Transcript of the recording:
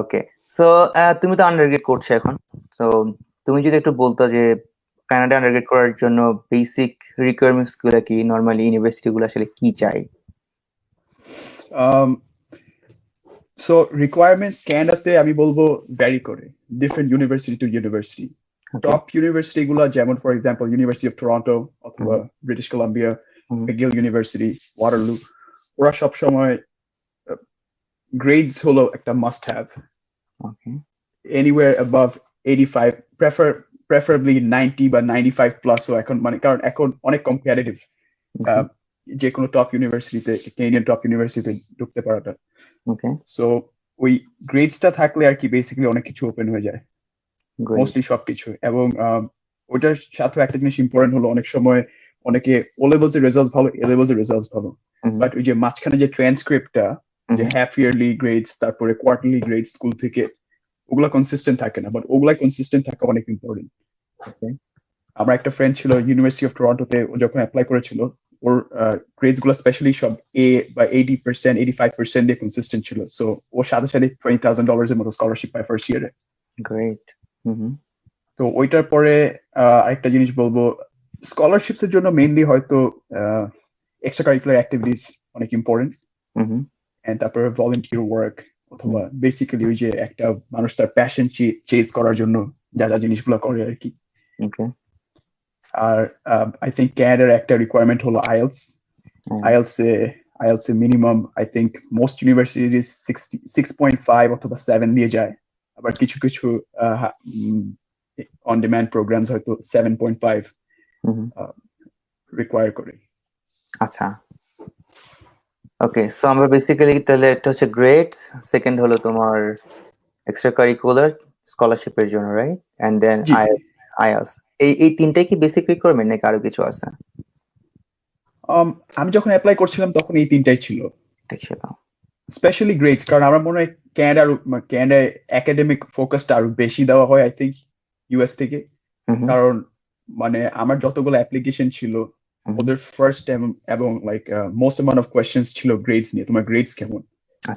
Okay so তুমি তো undergrad করছ এখন। সো তুমি যদি একটু বলতো যে কানাডা আন্ডারগ্রেড করার জন্য বেসিক রিকোয়ারমেন্টসগুলো কি? নরমালি ইউনিভার্সিটি গুলো আসলে কি চাই? So requirements ক্যানাডাতে আমি বলব ভ্যারি করে। Different university to university top university গুলো যেমন for example university of Toronto অথবা British Columbia. McGill university Waterloo ওরা সব গ্রেডস হলো একটা must have anywhere above eighty five prefer preferably ninety বা নাইনটি ফাইভ প্লাসও এখন মানে কারণ এখন অনেক কম্পারেটিভ যে কোনো টপ ইউনিভার্সিটিতে কেনিয়ান টপ ইউনিভার্সিটিতে ঢুকতে পারাটা। ওকে সো ওই গ্রেডসটা থাকলে আর কি বেসিক্যালি অনেক কিছু ওপেন হয়ে যায়। মোস্টলি সবকিছু। এবং আহ, ওইটার সাথে একটা জিনিস ইম্পর্টেন্ট হলো অনেক সময় অনেকে ও লেভেলস এর রেজাল্ট ভালো এ লেভেলস এর রেজাল্ট ভালো বাট ওই যে মাঝখানে যে ট্রান্সক্রিপ্টটা যে হাফ ইয়ারলি গ্রেডস তারপরে কোয়ার্টারলি গ্রেড স্কুল থেকে ওগুলা কনসিস্টেন্ট থাকে না বাট ওগুলা কনসিস্টেন্ট থাকা অনেক ইম্পর্টেন্ট আমার একটা ফ্রেন্ড ছিল ইউনিভার্সিটি অফ টরন্টোতে ও যখন অ্যাপ্লাই করেছিল ওর গ্রেডসগুলো স্পেশালি সব এ বা eighty percent eighty five percent দিয়ে কনসিস্টেন্ট ছিল সো ওর সাথে সাথে টোয়েন্টি থাউজেন্ড ডলার্স এর মতো স্কলারশিপ পায় ফার্স্ট ইয়ারে গ্রেট তো ওইটার পরে আরেকটা জিনিস বলব স্কলারশিপস এর জন্য মেইনলি হয়তো এক্সট্রা কারিকুলার অ্যাক্টিভিটিস অনেক ইম্পর্টেন্ট এন্ড তারপরে ভলেন্টিয়ার ওয়ার্ক অথবা বেসিক্যালি ওই যে একটা মানুষ তার প্যাশন চেজ করার জন্য যা যা জিনিসগুলো করে আর কি। আর আই থিঙ্ক ক্যানাডার একটা রিকোয়ারমেন্ট হলো আইএলস আইএলস এ IELTS A minimum I think most universities six point five অথবা সেভেন দিয়ে যায়। আবার কিছু কিছু অন ডিমান্ড প্রোগ্রামস হয়তো সেভেন পয়েন্ট ফাইভ রিকোয়ার করে। আচ্ছা। ওকে সো আমরা বেসিক্যালি তাহলে একটা হচ্ছে গ্রেডস সেকেন্ড হলো তোমার এক্সট্রা কারিকুলার স্কলারশিপের জন্য রাইট এন্ড দেন জি। আইএলস এই এই তিনটাই কি বেসিক রিকোয়ারমেন্ট নাকি আরও কিছু আছে? Um, আমি যখন অ্যাপ্লাই করছিলাম তখন এই তিনটাই ছিল। ছিল। স্পেশালি গ্রেডস কারণ আমার মনে হয় ক্যানাডার ক্যানাডায় একাডেমিক ফোকাসটা আরও বেশি দেওয়া হয় আই থিঙ্ক ইউএস থেকে। কারণ মানে আমার যতগুলো অ্যাপ্লিকেশন ছিল হুম। ওদের ফার্স্ট এবং like most amount of questions ছিল গ্রেডস নিয়ে তোমার গ্রেডস কেমন আচ্ছা